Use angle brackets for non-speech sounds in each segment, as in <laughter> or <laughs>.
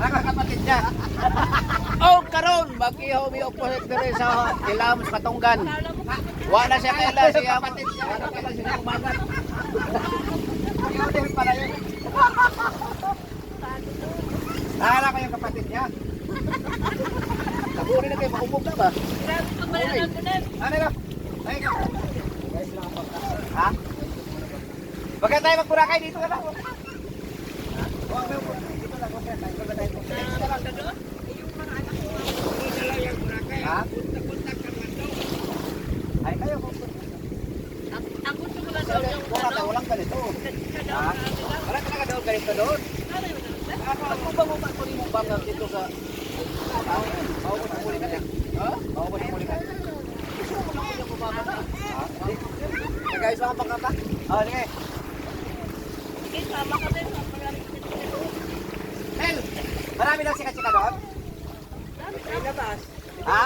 Nakakapatid niya. <laughs> oh, karon magihaw mi opposite dire sa Ilams Matunggan. Wala siya kaila siya kapatid niya. Kaila siya kumagat. Yun din pala yun. Nakala ko yung kapatid niya. Kaburi na kayo, maumog na ba? Ano na? Ay, ka. Ha? Baka tayo magburakay dito ka lang. Huwag mo, dito lang, huwag. Baka tayo magburakay. Ha? Ay, kayo. Ang gusto ko lang daw yung Wala tayo, walang ganito. Ha? Wala talaga daw ganito doon. Ano ba mo ba kunin mo bang dito sa... Ha? Maubos ang muli ka. Ha? Maubos ang muli ka. Gusto mo lang yung bumaba na. Ha? Nagayos lang ang pangkata? Ah, sige. Sige, sama ka din. Mel, marami daw sika-sika doon? Ha?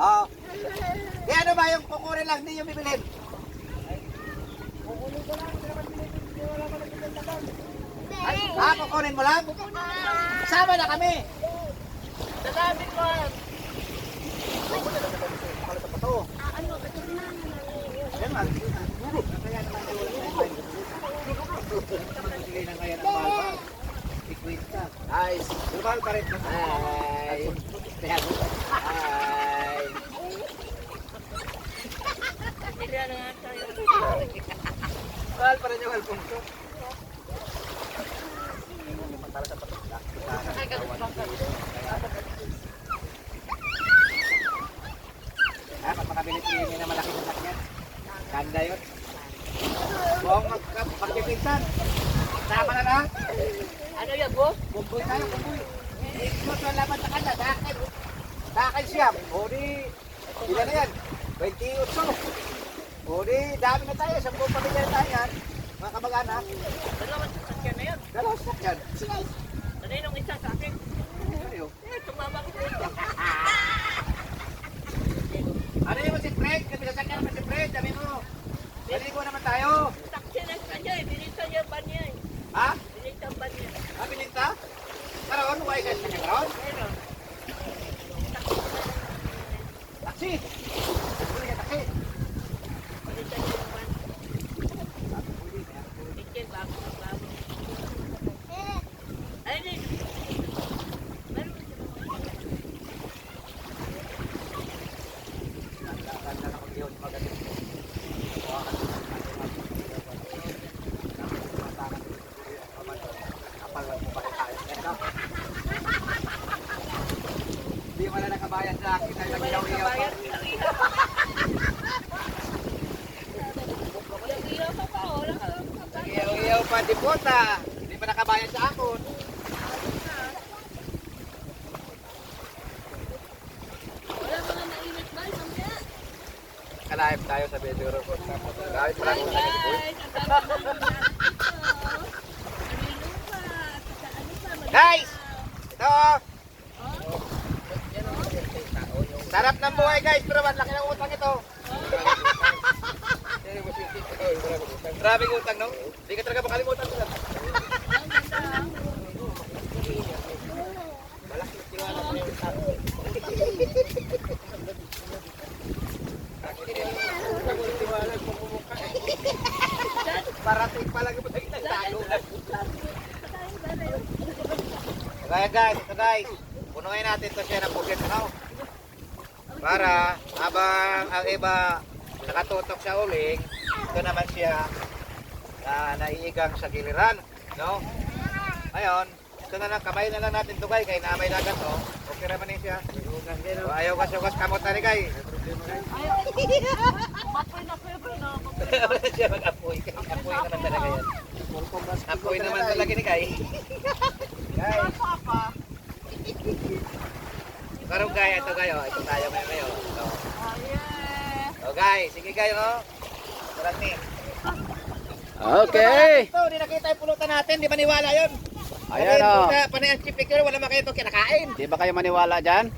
Oo. Eh ano ba yung kukunin lang, hindi yung bibilin? Ay, ah, kukunin mo lang? Sama na kami. Ikwit ka. Nice. Mahal pa rin. Ay. Ay. Tayo. Mahal pa rin yung pa ka. Ah, pag makabilit yun na malaki sa sakyan. Ganda yun. Buong mag- magpipinsan. Sama na na. Ano yan, boss? Bumboy tayo, bumboy. Ikot na laban sa kanya. Sa akin siya. O di, ilan na yan? 28. O di, dami na tayo. Sampung pamilya na tayo yan. Mga kamag-anak. Dalawang sasakyan na yan. Dalawa sa sakyan. Ano yung isa sa akin? Ano Eh, tumama ko dito. <laughs> Ano yung si Fred? Kami sa sakyan naman si Fred. Dami mo. Maligo naman tayo. Taksi na kanya eh. Binita niya ba niya eh. Ha? Binita ba niya? Ha, bininta? Karoon, huwag ka sa kanya karoon. Pero, Taksi. Bili ka taksi. binita niya yung ban. Bikin bago na bago. Ay, di. Meron ba siya? Hindi wala nakabayan sa akin ay nag-iyaw-iyaw pa. Ilaw pa di puta. Hindi pa nakabayan sa? Mamaya. Kalive tayo sa video report. Kahit wala Hi kong guys! Ang dami naman natin dito. Kanino pa? Sa ano pa? Mag- Guys! Ito! Oh? Sarap ng buhay guys, pero ba't laki ng utang ito? Grabing utang no? Hindi ka talaga makalimutan ko lang. Ang ganda. Parating pa lang yung nagtago. Kaya guys, ito guys. Punuin natin to siya ng bukit ano? Para habang ang iba nakatutok sa uling, ito naman siya na naiigang sa giliran. No? Ngayon, ito na lang, kamay na lang natin ito guys, kay naamay dagat no? Okay naman yun siya. O, ayaw kasi ugas kamot na rin guys. Mapoy na fever na. Wala siya mag-apoy. Apoy naman talaga yan. Apoy naman talaga ni Kai. Guys. Karong guys, ito kayo. Ito tayo ngayon kayo. Ito. Oh yeah. O guys, sige kayo no. Sarap ni. Okay. Ito, di nakita yung pulutan natin. Di maniwala yun. Ayan o. Panay ang chip picture, wala makita ito kinakain. Di ba kayo maniwala dyan?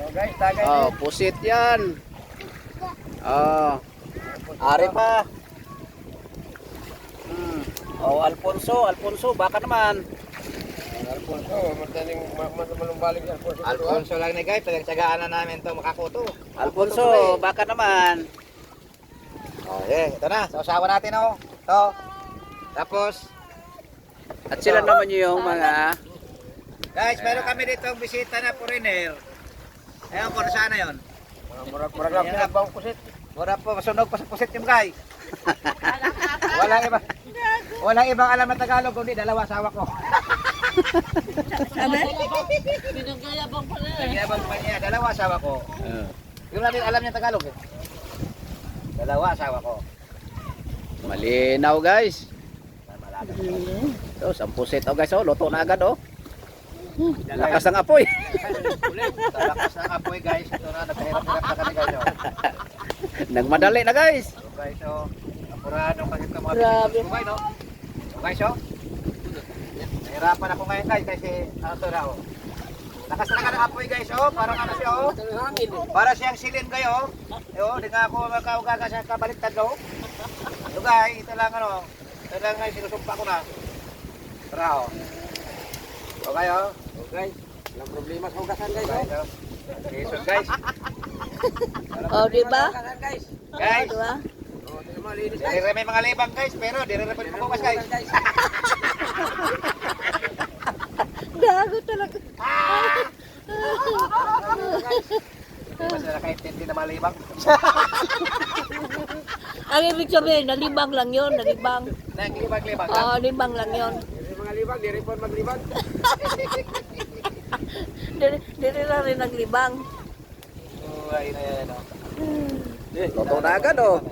O guys, tagay Oh, pusit yan. Oh. Ari pa. Hmm. Oh, Alfonso, Alfonso, baka naman. Alfonso, madaling malumbalik si Alfonso. Alfonso lang ni guys, pinagtsagaan na namin to makakuto. Alfonso, baka naman. Oh, eh, ito na. Sausawa natin oh. Ito. Tapos, At sila naman yung mga guys, meron kami dito bisita na foreigner. Ayun po, sana yon. Murag murag lang pinabang kusit. Mura po, masunog pa sa pusit yung guys. <laughs> Walang iba. Walang ibang alam na Tagalog, kundi dalawa asawa ko. <laughs> Sabi? Pinagayabang pala eh. Nagyabang pa niya, dalawa asawa ko. uh, Yung natin alam niya Tagalog eh. Dalawa asawa ko. malinaw guys. So, sampu set oh guys oh, luto na agad oh. Lakas ng apoy. <laughs> Talakas ng apoy guys. Ito na, nagkahirap-hirap na kami guys. oh. <laughs> Nagmadali na guys. So guys, oh. Apurado kasi ito mga Grabe. guys? So guys, oh. Nahirapan ako ngayon guys kasi ano to na, oh. Lakas talaga ng apoy guys, oh. Parang ano siya, oh. Para siyang silin kayo, oh. Eh, oh, di nga ako makaugaga sa kabaliktad, oh. So guys, ito lang ano. Ito lang guys, sinusumpa ko na. Tara, oh. Okay, oh. Guys, walang problema sa hugasan guys. Guys, oh. Jesus, guys. Oh, di ba? Guys. Guys, Di ba? Oh, guys. dire may mga libang guys, pero dire rin po bukas guys. <laughs> Gago talaga. Nakaintindi na libang. Ang ibig sabihin, nalibang lang yun, nalibang. Naglibang-libang lang. Oo, libang lang yun. Diri mga libag, diri po maglibag. Dili, dili na rin naglibang. Uy, na yan, oh. Luto na agad oh.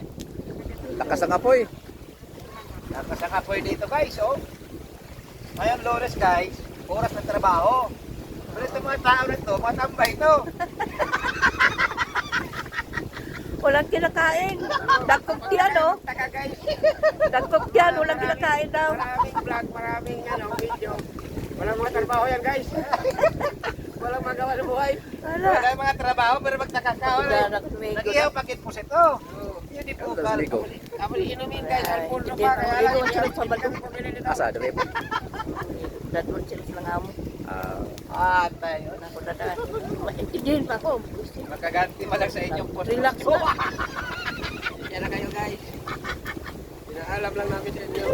Lakas ng apoy. Lakas ang apoy dito guys, oh. Ngayon, Lores guys, oras ng trabaho. Pero itong mga tao na ito, mga tambay ito. <laughs> Walang kinakain. Dagkog yan, oh. <laughs> Taka guys. Dagkog yan, walang kinakain daw. Maraming vlog, maraming ano, video. Walang mga trabaho yan guys. <laughs> Walang magawa sa buhay. Wala. Wala yung mga trabaho, pero magtakakaw. Wala na kami. Nag-ihaw pakit po ito. Yun di po, ligo. Ako inumin guys, Alfonso Hindi, pa. Kaya lang, ligo sila sa balon. pumili nito. Asa dire po. Dadon sila sa mga amo. Ah, tayo. Ako na daan. Maintindihin pa ako. Makaganti man lang sa inyong post. Relax na. <laughs> Yan na kayo guys. Pinaalam lang namin sa inyo.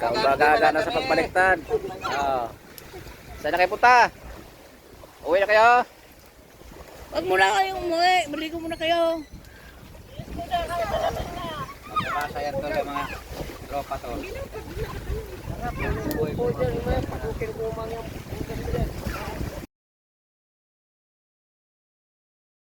kaugaga na sa pagbaliktad. Ah. Saan na kayo punta? Uwi na kayo? Huwag muna kayong umuwi. Maligo muna kayo. Masaya to yung mga tropa to. Pwede rin mo yan, pagkukin ko mga